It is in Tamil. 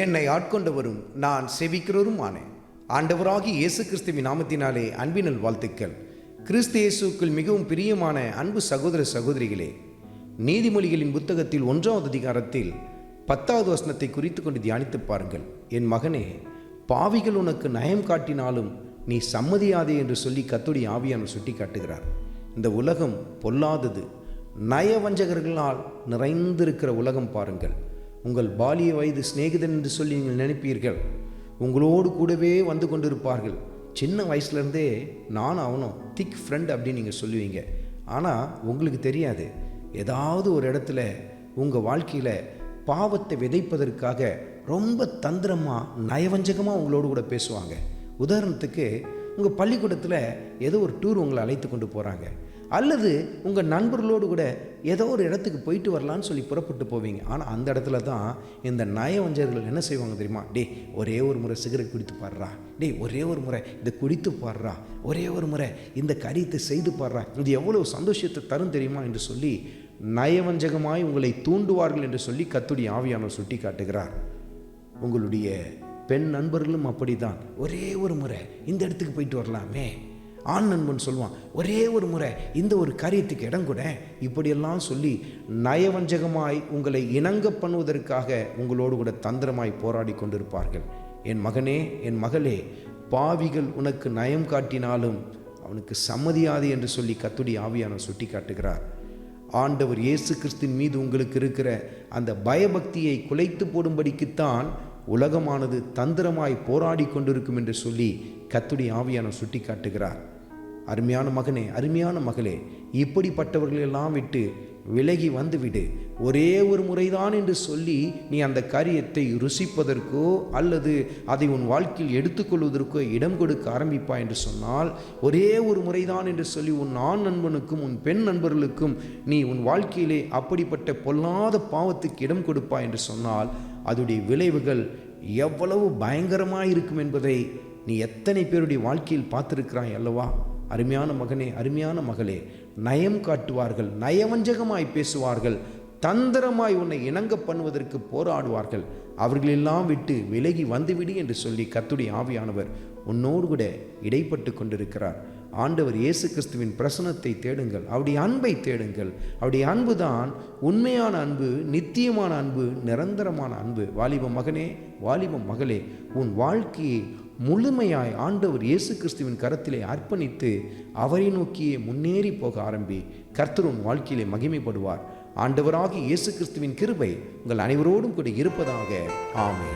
என்னை ஆட்கொண்டவரும் நான் செவிக்கிறவரும் ஆனேன் ஆண்டவராகி இயேசு கிறிஸ்துவின் நாமத்தினாலே அன்பினல் வாழ்த்துக்கள் கிறிஸ்து இயேசுக்குள் மிகவும் பிரியமான அன்பு சகோதர சகோதரிகளே நீதிமொழிகளின் புத்தகத்தில் ஒன்றாவது அதிகாரத்தில் பத்தாவது வசனத்தை குறித்து கொண்டு தியானித்து பாருங்கள். என் மகனே பாவிகள் உனக்கு நயம் காட்டினாலும் நீ சம்மதியாதே என்று சொல்லி கத்துடி ஆவியான சுட்டி காட்டுகிறார் இந்த உலகம் பொல்லாதது. நயவஞ்சகர்களால் நிறைந்திருக்கிற உலகம் பாருங்கள். உங்கள் பாலிய வயது சிநேகிதன் என்று சொல்லி நீங்கள் நினைப்பீர்கள். உங்களோடு கூடவே வந்து கொண்டிருப்பார்கள். சின்ன வயசுலேருந்தே நானும் அவனும் திக் ஃப்ரெண்ட் அப்படின்னு நீங்கள் சொல்லுவீங்க. ஆனால் உங்களுக்கு தெரியாது. ஏதாவது ஒரு இடத்துல உங்கள் வாழ்க்கையில் பாவத்தை விதைப்பதற்காக ரொம்ப தந்திரமாக நயவஞ்சகமாக உங்களோடு கூட பேசுவாங்க. உதாரணத்துக்கு உங்கள் பள்ளிக்கூடத்தில் ஏதோ ஒரு டூர் உங்களை அழைத்து கொண்டு போகிறாங்க அல்லது உங்கள் நண்பர்களோடு கூட ஏதோ ஒரு இடத்துக்கு போயிட்டு வரலான்னு சொல்லி புறப்பட்டு போவீங்க. ஆனால் அந்த இடத்துல தான் இந்த நயவஞ்சகர்கள் என்ன செய்வாங்க தெரியுமா? டே ஒரே ஒரு முறை சிகரெட் குடித்து பாடுறா டேய் ஒரே ஒரு முறை இதை குடித்து பாடுறா ஒரே ஒரு முறை இந்த கரியத்தை செய்து பாடுறா இது எவ்வளோ சந்தோஷத்தை தரும் தெரியுமா? என்று சொல்லி நயவஞ்சகமாய் உங்களை தூண்டுவார்கள் என்று சொல்லி கத்துடி ஆவியானவர் சுட்டி காட்டுகிறார் உங்களுடைய பெண் நண்பர்களும் அப்படிதான் ஒரே ஒரு முறை இந்த இடத்துக்கு போயிட்டு வரலாமே. ஆண் நண்பன் சொல்லுவான் ஒரே ஒரு முறை இந்த ஒரு காரியத்துக்கு இடம் கூட. இப்படியெல்லாம் சொல்லி நயவஞ்சகமாய் உங்களை இணங்க பண்ணுவதற்காக உங்களோடு கூட தந்திரமாய் போராடி கொண்டிருப்பார்கள். என் மகனே என் மகளே பாவிகள் உனக்கு நயம் காட்டினாலும் அவனுக்கு சம்மதியாது என்று சொல்லி கத்துடி ஆவியான சுட்டி காட்டுகிறார் ஆண்டவர் இயேசு கிறிஸ்தின் மீது உங்களுக்கு இருக்கிற அந்த பயபக்தியை குலைத்து போடும்படிக்குத்தான் உலகமானது தந்திரமாய் போராடி கொண்டிருக்கும் என்று சொல்லி கத்துடைய ஆவியான சுட்டி காட்டுகிறார். அருமையான மகனே அருமையான மகளே இப்படிப்பட்டவர்களெல்லாம் விட்டு விலகி வந்துவிடு. ஒரே ஒரு முறைதான் என்று சொல்லி நீ அந்த காரியத்தை ருசிப்பதற்கோ அல்லது அதை உன் வாழ்க்கையில் எடுத்துக்கொள்வதற்கோ இடம் கொடுக்க ஆரம்பிப்பா என்று சொன்னால் ஒரே ஒரு முறைதான் என்று சொல்லி உன் ஆண் நண்பனுக்கும் உன் பெண் நண்பர்களுக்கும் நீ உன் வாழ்க்கையிலே அப்படிப்பட்ட பொல்லாத பாவத்துக்கு இடம் கொடுப்பா என்று சொன்னால் அதனுடைய விளைவுகள் எவ்வளவு பயங்கரமாக இருக்கும் என்பதை நீ எத்தனை பேருடைய வாழ்க்கையில் பார்த்திருக்கிறாய் அல்லவா? அருமையான மகனே அருமையான மகளே நயம் காட்டுவார்கள் நயவஞ்சகமாய் பேசுவார்கள் தந்திரமாய் உன்னை இணங்க பண்ணுவதற்கு போராடுவார்கள். அவர்களெல்லாம் விட்டு விலகி வந்துவிடு என்று சொல்லி கத்துடைய ஆவியானவர் உன்னோடு கூட இடைப்பட்டு கொண்டிருக்கிறார். ஆண்டவர் இயேசு கிறிஸ்துவின் பிரசனத்தை தேடுங்கள் அவருடைய அன்பை தேடுங்கள். அவருடைய அன்பு தான் உண்மையான அன்பு நித்தியமான அன்பு நிரந்தரமான அன்பு. வாலிப மகனே வாலிப மகளே உன் வாழ்க்கையை முழுமையாய் ஆண்டவர் இயேசு கிறிஸ்துவின் கரத்திலே அர்ப்பணித்து அவரை நோக்கியே முன்னேறி போக ஆரம்பி கர்த்தரும் வாழ்க்கையிலே மகிமைப்படுவார். ஆண்டவராகி இயேசு கிறிஸ்துவின் கிருபை உங்கள் அனைவரோடும் கூட இருப்பதாக. ஆமே